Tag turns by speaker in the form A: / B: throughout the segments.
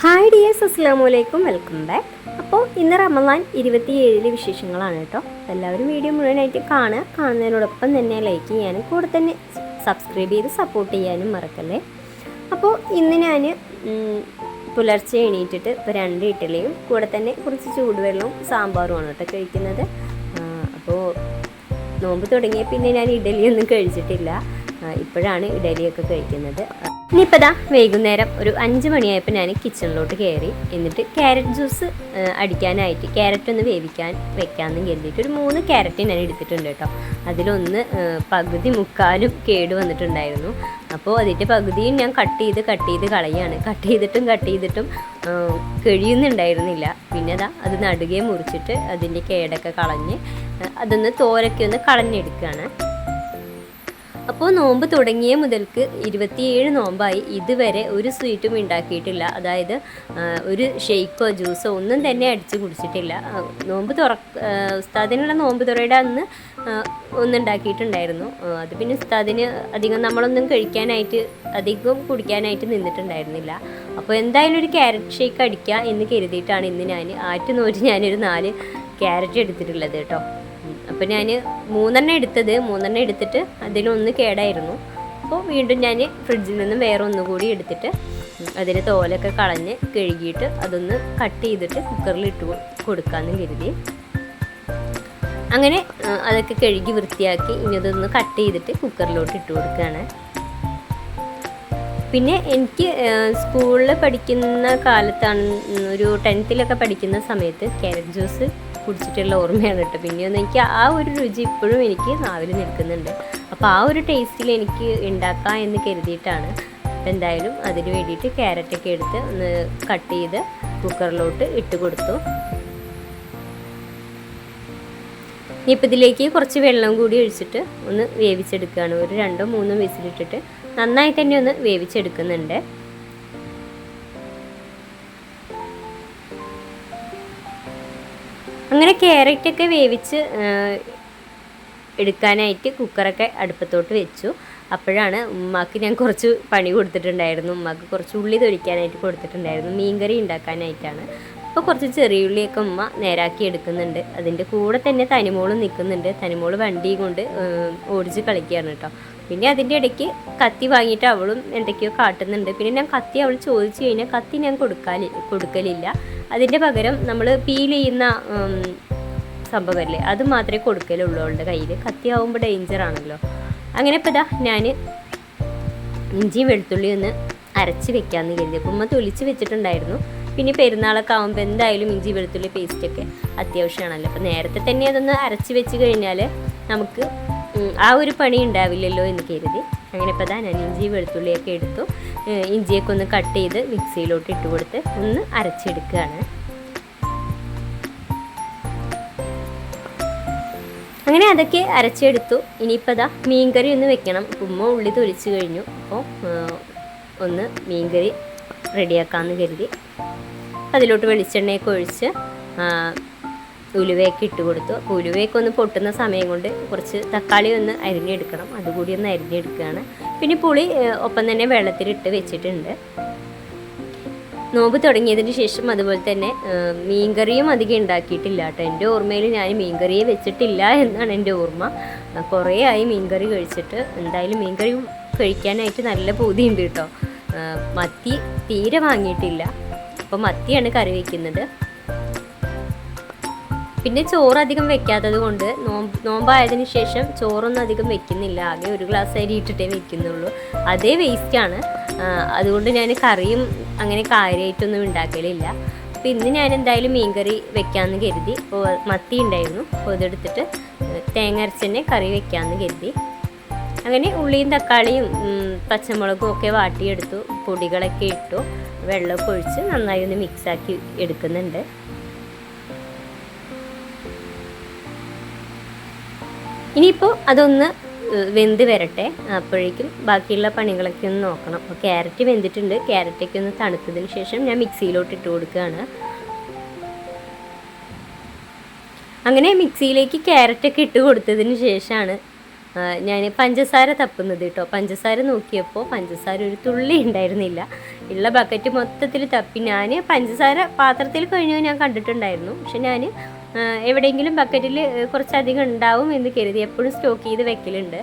A: Hi dears അസ്സാം വലൈക്കും welcome back അപ്പോൾ ഇന്ന് റമദാൻ ഇരുപത്തിയേഴിലെ വിശേഷങ്ങളാണ് കേട്ടോ. എല്ലാവരും വീഡിയോ മുഴുവനായിട്ട് കാണുക. കാണുന്നതിനോടൊപ്പം തന്നെ ലൈക്ക് ചെയ്യാനും കൂടെ തന്നെ സബ്സ്ക്രൈബ് ചെയ്ത് സപ്പോർട്ട് ചെയ്യാനും മറക്കല്ലേ? അപ്പോൾ ഇന്ന് ഞാൻ പുലർച്ചെ എണീറ്റിട്ട് ഇപ്പോൾ രണ്ട് ഇഡ്ഡലിയും കൂടെ തന്നെ കുറച്ച് ചൂടുവെള്ളവും സാമ്പാറുമാണ് കേട്ടോ കഴിക്കുന്നത്. അപ്പോൾ നോമ്പ് തുടങ്ങിയ പിന്നെ ഞാൻ ഇഡലിയൊന്നും കഴിച്ചിട്ടില്ല. ഇപ്പോഴാണ് ഇഡലിയൊക്കെ കഴിക്കുന്നത്. ഇനിയിപ്പോൾ ദാ വൈകുന്നേരം ഒരു അഞ്ച് മണിയായപ്പോൾ ഞാൻ കിച്ചണിലോട്ട് കയറി എന്നിട്ട് ക്യാരറ്റ് ജ്യൂസ് അടിക്കാനായിട്ട് ക്യാരറ്റ് ഒന്ന് വേവിക്കാൻ വെക്കാമെന്ന് കരുതിയിട്ട് ഒരു മൂന്ന് ക്യാരറ്റ് ഞാൻ എടുത്തിട്ടുണ്ട് കേട്ടോ. അതിലൊന്ന് പകുതി മുക്കാലും കേട് വന്നിട്ടുണ്ടായിരുന്നു. അപ്പോൾ അതിന്റെ പകുതിയും ഞാൻ കട്ട് ചെയ്ത് കട്ട് ചെയ്ത് കളയാണ്. കട്ട് ചെയ്തിട്ടും കട്ട് ചെയ്തിട്ടും കഴിയുന്നുണ്ടായിരുന്നില്ല. പിന്നെ അതാ അത് നടുകയെ മുറിച്ചിട്ട് അതിന്റെ കേടൊക്കെ കളഞ്ഞ് അതൊന്ന് തോരൊക്കെ ഒന്ന് കളഞ്ഞെടുക്കുകയാണ് അപ്പോൾ നോമ്പ് തുടങ്ങിയ മുതൽക്ക് ഇരുപത്തിയേഴ് നോമ്പായി ഇതുവരെ ഒരു സ്വീറ്റും ഉണ്ടാക്കിയിട്ടില്ല. അതായത് ഒരു ഷെയ്ക്കോ ജ്യൂസോ ഒന്നും തന്നെ അടിച്ച് കുടിച്ചിട്ടില്ല. നോമ്പ് തുറ ഉസ്താദിനുള്ള നോമ്പ് തുറയുടെ അന്ന് ഒന്നുണ്ടാക്കിയിട്ടുണ്ടായിരുന്നു. അത് പിന്നെ ഉസ്താദിന് അധികം നമ്മളൊന്നും കഴിക്കാനായിട്ട് അധികം കുടിക്കാനായിട്ട് നിന്നിട്ടുണ്ടായിരുന്നില്ല. അപ്പോൾ എന്തായാലും ഒരു ക്യാരറ്റ് ഷേക്ക് അടിക്കുക എന്ന് കരുതിയിട്ടാണ് ഇന്ന് ഞാൻ ആറ്റ് നോറ്റ് ഞാനൊരു നാല് ക്യാരറ്റ് എടുത്തിട്ടുള്ളത് കേട്ടോ. അപ്പോൾ ഞാൻ മൂന്നെണ്ണം എടുത്തത് മൂന്നെണ്ണം എടുത്തിട്ട് അതിലൊന്ന് കേടായിരുന്നു. അപ്പോൾ വീണ്ടും ഞാൻ ഫ്രിഡ്ജിൽ നിന്ന് വേറെ ഒന്നുകൂടി എടുത്തിട്ട് അതിന് തോലൊക്കെ കളഞ്ഞ് കഴുകിയിട്ട് അതൊന്ന് കട്ട് ചെയ്തിട്ട് കുക്കറിൽ ഇട്ട് കൊടുക്കാമെന്ന് കരുതി. അങ്ങനെ അതൊക്കെ കഴുകി വൃത്തിയാക്കി ഇനി അതൊന്ന് കട്ട് ചെയ്തിട്ട് കുക്കറിലോട്ട് ഇട്ട് കൊടുക്കുകയാണ് പിന്നെ എനിക്ക് സ്കൂളിൽ പഠിക്കുന്ന കാലത്താണ് ഒരു ടെൻത്തിലൊക്കെ പഠിക്കുന്ന സമയത്ത് ക്യാരറ്റ് ജ്യൂസ് കുടിച്ചിട്ടുള്ള ഓർമ്മയാണ് കേട്ടോ. പിന്നെയൊന്നും എനിക്ക് ആ ഒരു രുചി ഇപ്പോഴും എനിക്ക് നാവിൽ നിൽക്കുന്നുണ്ട്. അപ്പോൾ ആ ഒരു ടേസ്റ്റിൽ എനിക്ക് ഉണ്ടാക്കാം എന്ന് കരുതിയിട്ടാണ് അപ്പോൾ എന്തായാലും അതിന് വേണ്ടിയിട്ട് ക്യാരറ്റൊക്കെ എടുത്ത് ഒന്ന് കട്ട് ചെയ്ത് കുക്കറിലോട്ട് ഇട്ട് കൊടുത്തു. ഇനിയിപ്പോൾ ഇതിലേക്ക് കുറച്ച് വെള്ളം കൂടി ഒഴിച്ചിട്ട് ഒന്ന് വേവിച്ചെടുക്കുകയാണ്. ഒരു രണ്ടോ മൂന്നോ വിസിലിട്ടിട്ട് നന്നായി തന്നെ ഒന്ന് വേവിച്ചെടുക്കുന്നുണ്ട്. അങ്ങനെ ക്യാരറ്റൊക്കെ വേവിച്ച് എടുക്കാനായിട്ട് കുക്കറൊക്കെ അടുപ്പത്തോട്ട് വെച്ചു. അപ്പോഴാണ് ഉമ്മാക്ക് ഞാൻ കുറച്ച് പണി കൊടുത്തിട്ടുണ്ടായിരുന്നു. ഉമ്മാക്ക് കുറച്ച് ഉള്ളി തൊലിക്കാനായിട്ട് കൊടുത്തിട്ടുണ്ടായിരുന്നു. മീൻകറി ഉണ്ടാക്കാനായിട്ടാണ്. അപ്പോൾ കുറച്ച് ചെറിയ ഉള്ളിയൊക്കെ ഉമ്മ നേരാക്കി എടുക്കുന്നുണ്ട്. അതിന്റെ കൂടെ തന്നെ തനിമോൾ നിൽക്കുന്നുണ്ട്. തനിമോൾ വണ്ടി കൊണ്ട് ഓടിച്ച് കളിക്കുകയാണ് കേട്ടോ. പിന്നെ അതിന്റെ ഇടയ്ക്ക് കത്തി വാങ്ങിയിട്ട് അവളും എന്തൊക്കെയോ കാട്ടുന്നുണ്ട്. പിന്നെ ഞാൻ കത്തി അവൾ ചോദിച്ചു കഴിഞ്ഞാൽ കത്തി ഞാൻ കൊടുക്കാലി കൊടുക്കലില്ല. അതിന്റെ പകരം നമ്മൾ പീൽ ചെയ്യുന്ന സംഭവമല്ലേ അത് മാത്രമേ കൊടുക്കലുള്ളൂ അവളുടെ കയ്യിൽ. കത്തിയാവുമ്പോൾ ഡേഞ്ചർ ആണല്ലോ. അങ്ങനെ ഇപ്പോൾ ഇതാ ഞാൻ ഇഞ്ചി വെളുത്തുള്ളി ഒന്ന് അരച്ച് വെക്കാമെന്ന് കരുതി. ഉമ്മ തൊലിച്ച് വെച്ചിട്ടുണ്ടായിരുന്നു. പിന്നെ പെരുന്നാളൊക്കെ ആകുമ്പോൾ എന്തായാലും ഇഞ്ചി വെളുത്തുള്ളി പേസ്റ്റൊക്കെ അത്യാവശ്യമാണല്ലോ. അപ്പോൾ നേരത്തെ തന്നെ അതൊന്ന് അരച്ച് വെച്ച് കഴിഞ്ഞാൽ നമുക്ക് ആ ഒരു പണി ഉണ്ടാവില്ലല്ലോ എന്ന് കരുതി. അങ്ങനെ ഇപ്പോൾ ഞാൻ ഇഞ്ചി വെളുത്തുള്ളിയൊക്കെ എടുത്തു. ഇഞ്ചിയൊക്കെ ഒന്ന് കട്ട് ചെയ്ത് മിക്സിയിലോട്ട് ഇട്ട് കൊടുത്ത് ഒന്ന് അരച്ചെടുക്കുകയാണ്. അങ്ങനെ അതൊക്കെ അരച്ചെടുത്തു. ഇനിയിപ്പോൾ അതാ മീൻകറി ഒന്ന് വെക്കണം. ഉമ്മ ഉള്ളി തൊലിച്ച് കഴിഞ്ഞു. അപ്പോൾ ഒന്ന് മീൻകറി റെഡിയാക്കാമെന്ന് കരുതി. അതിലോട്ട് വെളിച്ചെണ്ണയൊക്കെ ഒഴിച്ച് ഉലുവയൊക്കെ ഇട്ട് കൊടുത്തു. അപ്പോൾ ഒന്ന് പൊട്ടുന്ന സമയം കൊണ്ട് കുറച്ച് തക്കാളി ഒന്ന് അരിഞ്ഞെടുക്കണം. അതുകൂടി ഒന്ന് അരിഞ്ഞെടുക്കുകയാണ്. പിന്നെ പുളി ഒപ്പം തന്നെ വെള്ളത്തിലിട്ട് വെച്ചിട്ടുണ്ട്. നോമ്പ് തുടങ്ങിയതിന് ശേഷം അതുപോലെ തന്നെ മീൻകറിയും അധികം ഉണ്ടാക്കിയിട്ടില്ല കേട്ടോ. എന്റെ ഓർമ്മയിൽ ഞാൻ മീൻകറിയെ വെച്ചിട്ടില്ല എന്നാണ് എന്റെ ഓർമ്മ. കുറേ ആയി മീൻകറി കഴിച്ചിട്ട് എന്തായാലും മീൻകറി കഴിക്കാനായിട്ട് നല്ല പൂതിയുണ്ട് കേട്ടോ. മത്തി തീരെ വാങ്ങിയിട്ടില്ല. അപ്പോൾ മത്തിയാണ് കറി വയ്ക്കുന്നത് പിന്നെ ചോറ് അധികം വെക്കാത്തത് കൊണ്ട് നോമ്പ് നോമ്പായതിനു ശേഷം ചോറൊന്നും അധികം വെക്കുന്നില്ല. ആകെ ഒരു ഗ്ലാസ് അരി ഇട്ടിട്ടേ വെക്കുന്നുള്ളൂ. അതേ വേസ്റ്റാണ് അതുകൊണ്ട് ഞാൻ കറിയും അങ്ങനെ കാര്യമായിട്ടൊന്നും ഉണ്ടാക്കലില്ല. അപ്പോൾ ഇന്ന് ഞാൻ എന്തായാലും മീൻകറി വെക്കാമെന്ന് കരുതി. അപ്പോൾ മത്തി ഉണ്ടായിരുന്നു. അപ്പോൾ ഇതെടുത്തിട്ട് തേങ്ങ അരച്ച് തന്നെ കറി വെക്കാമെന്ന് കരുതി. അങ്ങനെ ഉള്ളിയും തക്കാളിയും പച്ചമുളകും ഒക്കെ വാട്ടിയെടുത്തു. പൊടികളൊക്കെ ഇട്ടു. വെള്ളമൊക്കെ ഒഴിച്ച് നന്നായി ഒന്ന് മിക്സാക്കി എടുക്കുന്നുണ്ട്. ഇനിയിപ്പോൾ അതൊന്ന് വെന്ത് വരട്ടെ. അപ്പോഴേക്കും ബാക്കിയുള്ള പണികളൊക്കെ ഒന്ന് നോക്കണം. അപ്പോൾ ക്യാരറ്റ് വെന്തിട്ടുണ്ട്. ക്യാരറ്റൊക്കെ ഒന്ന് തണുത്തതിന് ശേഷം ഞാൻ മിക്സിയിലോട്ട് ഇട്ട് കൊടുക്കുകയാണ്. അങ്ങനെ മിക്സിയിലേക്ക് ക്യാരറ്റൊക്കെ ഇട്ട് കൊടുത്തതിന് ശേഷമാണ് ഞാൻ പഞ്ചസാര തപ്പുന്നത് കേട്ടോ. പഞ്ചസാര നോക്കിയപ്പോൾ പഞ്ചസാര ഒരു തുള്ളി ഉണ്ടായിരുന്നില്ല. ഉള്ള ബക്കറ്റ് മൊത്തത്തിൽ തപ്പി. ഞാൻ പഞ്ചസാര പാത്രത്തിൽ കഴിഞ്ഞു ഞാൻ കണ്ടിട്ടുണ്ടായിരുന്നു. പക്ഷെ ഞാൻ എവിടെയെങ്കിലും ബക്കറ്റിൽ കുറച്ചധികം ഉണ്ടാവും എന്ന് കരുതി എപ്പോഴും സ്റ്റോക്ക് ചെയ്ത് വെക്കലുണ്ട്.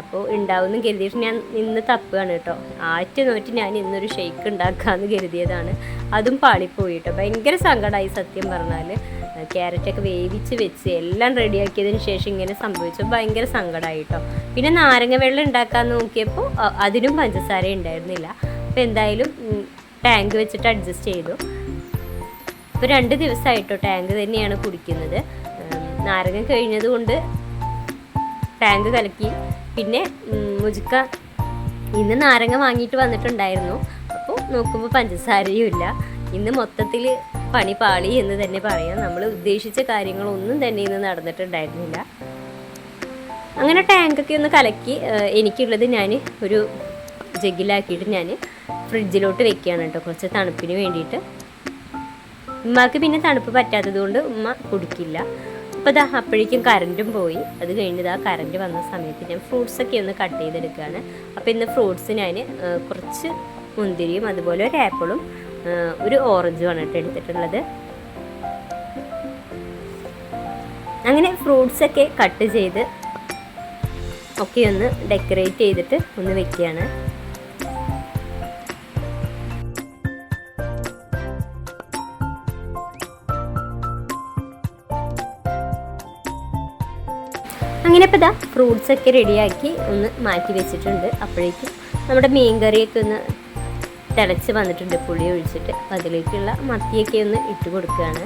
A: അപ്പോൾ ഉണ്ടാവുമെന്ന് കരുതിയിട്ട് ഞാൻ ഇന്ന് തപ്പുകയാണ് കേട്ടോ. ആറ്റ് നോറ്റ് ഞാൻ ഇന്നൊരു ഷെയ്ക്ക് ഉണ്ടാക്കാമെന്ന് കരുതിയതാണ്. അതും പാളിപ്പോയി കേട്ടോ ഭയങ്കര സങ്കടമായി സത്യം പറഞ്ഞാൽ ക്യാരറ്റൊക്കെ വേവിച്ച് വെച്ച് എല്ലാം റെഡിയാക്കിയതിന് ശേഷം ഇങ്ങനെ സംഭവിച്ചു. ഭയങ്കര സങ്കടമായി കേട്ടോ. പിന്നെ നാരങ്ങ വെള്ളം ഉണ്ടാക്കാൻ നോക്കിയപ്പോൾ അതിനും പഞ്ചസാര ഉണ്ടായിരുന്നില്ല. അപ്പോൾ എന്തായാലും ടാങ്ക് വെച്ചിട്ട് അഡ്ജസ്റ്റ് ചെയ്തു. ഇപ്പോൾ രണ്ട് ദിവസമായിട്ടോ ടാങ്ക് തന്നെയാണ് കുടിക്കുന്നത്. നാരങ്ങ കഴിഞ്ഞത് കൊണ്ട് ടാങ്ക് കലക്കി. പിന്നെ മുജുക്ക ഇന്ന് നാരങ്ങ വാങ്ങിയിട്ട് വന്നിട്ടുണ്ടായിരുന്നു. അപ്പോൾ നോക്കുമ്പോൾ പഞ്ചസാരയും ഇല്ല. ഇന്ന് മൊത്തത്തിൽ പണി പാളി എന്ന് തന്നെ പറയാം. നമ്മൾ ഉദ്ദേശിച്ച കാര്യങ്ങളൊന്നും തന്നെ ഇന്ന് നടന്നിട്ടുണ്ടായിരുന്നില്ല. അങ്ങനെ ടാങ്കൊക്കെ ഒന്ന് കലക്കി എനിക്കുള്ളത് ഞാൻ ഒരു ജഗ്ഗിലാക്കിയിട്ട് ഞാൻ ഫ്രിഡ്ജിലോട്ട് വെക്കുകയാണ് കേട്ടോ. കുറച്ച് തണുപ്പിന് വേണ്ടിയിട്ട്. ഉമ്മാക്ക് പിന്നെ തണുപ്പ് പറ്റാത്തത് കൊണ്ട് ഉമ്മ കുടിക്കില്ല. അപ്പോൾ ഇതാ അപ്പോഴേക്കും കറണ്ടും പോയി. അത് കഴിഞ്ഞത് ആ കറണ്ട് വന്ന സമയത്ത് ഞാൻ ഫ്രൂട്ട്സൊക്കെ ഒന്ന് കട്ട് ചെയ്തെടുക്കുകയാണ് അപ്പോൾ ഇന്ന് ഫ്രൂട്ട്സ് ഞാൻ കുറച്ച് മുന്തിരിയും അതുപോലെ ഒരു ആപ്പിളും ഒരു ഓറഞ്ചുമാണ് കേട്ടോ എടുത്തിട്ടുള്ളത്. അങ്ങനെ ഫ്രൂട്ട്സൊക്കെ കട്ട് ചെയ്ത് ഒക്കെ ഒന്ന് ഡെക്കറേറ്റ് ചെയ്തിട്ട് ഒന്ന് വെക്കുകയാണ് അങ്ങനെ ഇപ്പോൾ ഇതാ ഫ്രൂട്ട്സ് ഒക്കെ റെഡിയാക്കി ഒന്ന് മാറ്റി വെച്ചിട്ടുണ്ട്. അപ്പോഴേക്കും നമ്മുടെ മീൻ കറിയൊക്കെ ഒന്ന് തിളച്ച് വന്നിട്ടുണ്ട്. പുളി ഒഴിച്ചിട്ട് അതിലേക്കുള്ള മത്തിയൊക്കെ ഒന്ന് ഇട്ട് കൊടുക്കുകയാണ്.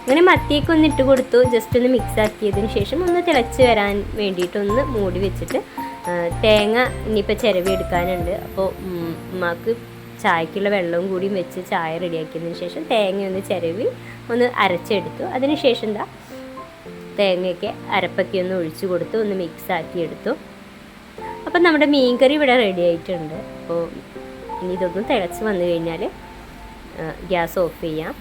A: അങ്ങനെ മത്തിയൊക്കെ ഒന്ന് ഇട്ട് കൊടുത്തു. ജസ്റ്റ് ഒന്ന് മിക്സ് ആക്കിയതിന് ശേഷം ഒന്ന് തിളച്ച് വരാൻ വേണ്ടിയിട്ടൊന്ന് മൂടി വെച്ചിട്ട് തേങ്ങ ഇനിയിപ്പോൾ ചിരവി എടുക്കാനുണ്ട്. അപ്പോൾ ഉമ്മാക്ക് ചായക്കുള്ള വെള്ളവും കൂടിയും വെച്ച് ചായ റെഡിയാക്കിയതിന് ശേഷം തേങ്ങ ഒന്ന് ചിരവി ഒന്ന് അരച്ചെടുത്തു. അതിന് ശേഷം എന്താ തേങ്ങയൊക്കെ അരപ്പൊക്കെ ഒന്ന് ഒഴിച്ചു കൊടുത്ത് ഒന്ന് മിക്സ് ആക്കി എടുത്തു. അപ്പം നമ്മുടെ മീൻകറി ഇവിടെ റെഡി ആയിട്ടുണ്ട്. അപ്പോൾ ഇനി ഇതൊന്ന് തിളച്ച് വന്നു കഴിഞ്ഞാൽ ഗ്യാസ് ഓഫ് ചെയ്യാം.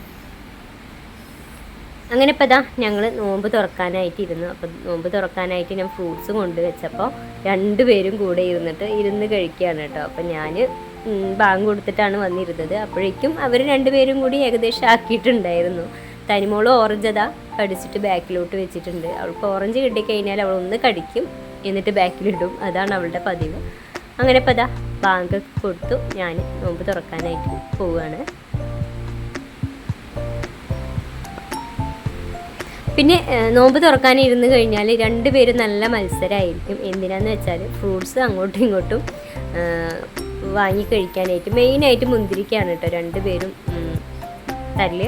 A: അങ്ങനെ ഇപ്പോൾ ഇതാ ഞങ്ങൾ നോമ്പ് തുറക്കാനായിട്ട് ഇരുന്നു. അപ്പം നോമ്പ് തുറക്കാനായിട്ട് ഞാൻ ഫ്രൂട്ട്സ് കൊണ്ടുവച്ചപ്പോൾ രണ്ടുപേരും കൂടെ ഇരുന്നിട്ട് ഇരുന്ന് കഴിക്കുകയാണ് കേട്ടോ. അപ്പം ഞാൻ ബാങ്ക് കൊടുത്തിട്ടാണ് വന്നിരുന്നത്. അപ്പോഴേക്കും അവർ രണ്ടുപേരും കൂടി ഏകദേശം ആക്കിയിട്ടുണ്ടായിരുന്നു. തനിമോൾ ഓറഞ്ച് അതാ കടിച്ചിട്ട് ബാക്കിലോട്ട് വെച്ചിട്ടുണ്ട്. അവൾക്ക് ഓറഞ്ച് കിട്ടിക്കഴിഞ്ഞാൽ അവൾ ഒന്ന് കടിക്കും എന്നിട്ട് ബാക്കിലിടും. അതാണ് അവളുടെ പതിവ്. അങ്ങനെ ഇപ്പം അതാ ബാങ്ക് കൊടുത്തു. ഞാൻ നോമ്പ് തുറക്കാനായിട്ട് പോവുകയാണ് പിന്നെ നോമ്പ് തുറക്കാനിരുന്ന് കഴിഞ്ഞാൽ രണ്ടുപേരും നല്ല മത്സരമായിരിക്കും എന്തിനാന്ന് വെച്ചാൽ ഫ്രൂട്ട്സ് അങ്ങോട്ടും ഇങ്ങോട്ടും വാങ്ങി കഴിക്കാനായിട്ട് മെയിനായിട്ട് മുന്തിരിക്കാണ് കേട്ടോ. രണ്ടുപേരും തല്ല്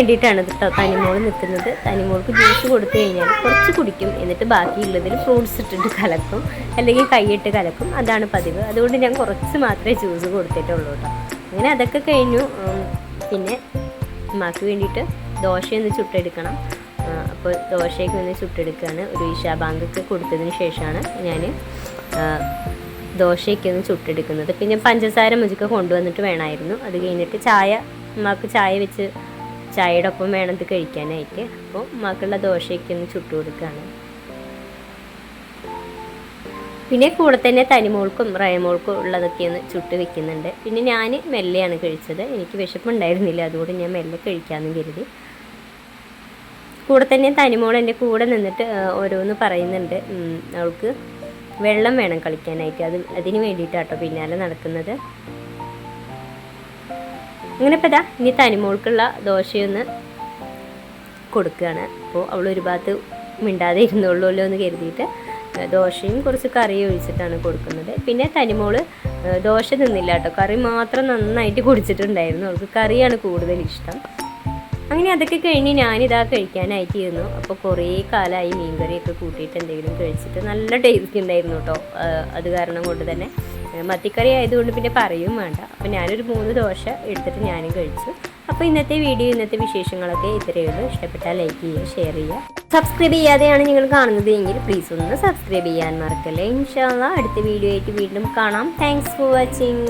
A: വേണ്ടിയിട്ടാണ് കേട്ടോ തനിമോൾ നിൽക്കുന്നത്. തനിമോൾക്ക് ജ്യൂസ് കൊടുത്തു കഴിഞ്ഞാൽ കുറച്ച് കുടിക്കും. എന്നിട്ട് ബാക്കിയുള്ളതിൽ ഫ്രൂട്ട്സ് ഇട്ടിട്ട് കലക്കും. അല്ലെങ്കിൽ കൈയിട്ട് കലക്കും. അതാണ് പതിവ്. അതുകൊണ്ട് ഞാൻ കുറച്ച് മാത്രമേ ജ്യൂസ് കൊടുത്തിട്ടുള്ളൂ കേട്ടോ അങ്ങനെ അതൊക്കെ കഴിഞ്ഞു. പിന്നെ ഉമ്മാക്ക് വേണ്ടിയിട്ട് ദോശയൊന്ന് ചുട്ടെടുക്കണം. അപ്പോൾ ദോശയൊക്കെ ഒന്ന് ചുട്ടെടുക്കുകയാണ്. ഒരു ഈശാബാങ്കൊക്കെ കൊടുത്തതിന് ശേഷമാണ് ഞാൻ ദോശയൊക്കെ ഒന്ന് ചുട്ടെടുക്കുന്നത്. പിന്നെ പഞ്ചസാര മുജുക്ക് കൊണ്ടുവന്നിട്ട് വേണമായിരുന്നു. അത് കഴിഞ്ഞിട്ട് ചായ ഉമ്മാക്ക് ചായ വെച്ച് ചായയുടെ ഒപ്പം വേണം ഇത് കഴിക്കാനായിട്ട്. അപ്പോൾ മക്കളുടെ ദോശയൊക്കെ ഒന്ന് ചുട്ടു കൊടുക്കുകയാണ്. പിന്നെ കൂടെ തന്നെ തനിമോൾക്കും റയമോൾക്കും ഉള്ളതൊക്കെ ഒന്ന് ചുട്ട് വെക്കുന്നുണ്ട്. പിന്നെ ഞാൻ മെല്ലെയാണ് കഴിച്ചത്. എനിക്ക് വിശപ്പുണ്ടായിരുന്നില്ല. അതുകൊണ്ട് ഞാൻ മെല്ലെ കഴിക്കാമെന്ന് കരുതി. കൂടെ തന്നെ തനിമോൾ എന്റെ കൂടെ നിന്നിട്ട് ഓരോന്ന് പറയുന്നുണ്ട്. അവൾക്ക് വെള്ളം വേണം കളിക്കാനായിട്ട്. അത് അതിന് വേണ്ടിയിട്ടാട്ടോ പിന്നാലെ നടക്കുന്നത്. അങ്ങനെ ഇപ്പം ഇതാ ഇനി തനിമോൾക്കുള്ള ദോശയൊന്ന് കൊടുക്കുകയാണ്. അപ്പോൾ അവൾ ഒരു ഭാഗത്ത് മിണ്ടാതെ ഇരുന്നുള്ളൂല്ലോ എന്ന് കരുതിയിട്ട് ദോശയും കുറച്ച് കറിയും ഒഴിച്ചിട്ടാണ് കൊടുക്കുന്നത്. പിന്നെ തനിമോൾ ദോശ തിന്നില്ല കേട്ടോ. കറി മാത്രം നന്നായിട്ട് കുടിച്ചിട്ടുണ്ടായിരുന്നു. അവൾക്ക് കറിയാണ് കൂടുതൽ ഇഷ്ടം. അങ്ങനെ അതൊക്കെ കഴിഞ്ഞ് ഞാനിതാ കഴിക്കാനായിട്ട് ഇരുന്നു. അപ്പോൾ കുറേ കാലമായി മീൻകറിയൊക്കെ കൂട്ടിയിട്ട് എന്തെങ്കിലും കഴിച്ചിട്ട് നല്ല ടേസ്റ്റ് ഉണ്ടായിരുന്നു കേട്ടോ. അത് കാരണം കൊണ്ട് തന്നെ. മത്തിക്കറി ആയതുകൊണ്ട് പിന്നെ പറയും വേണ്ട. അപ്പോൾ ഞാനൊരു മൂന്ന് ദോശ എടുത്തിട്ട് ഞാനും കഴിച്ചു. അപ്പോൾ ഇന്നത്തെ വീഡിയോ ഇന്നത്തെ വിശേഷങ്ങളൊക്കെ ഇത്രയേ ഉള്ളൂ. ഇഷ്ടപ്പെട്ടാൽ ലൈക്ക് ചെയ്യുക ഷെയർ ചെയ്യുക. സബ്സ്ക്രൈബ് ചെയ്യാതെയാണ് നിങ്ങൾ കാണുന്നത് എങ്കിൽ പ്ലീസ് ഒന്ന് സബ്സ്ക്രൈബ് ചെയ്യാൻ മറക്കല്ലേ. ഇൻഷാല്ല അടുത്ത വീഡിയോ ആയിട്ട് വീണ്ടും കാണാം. Thanks for watching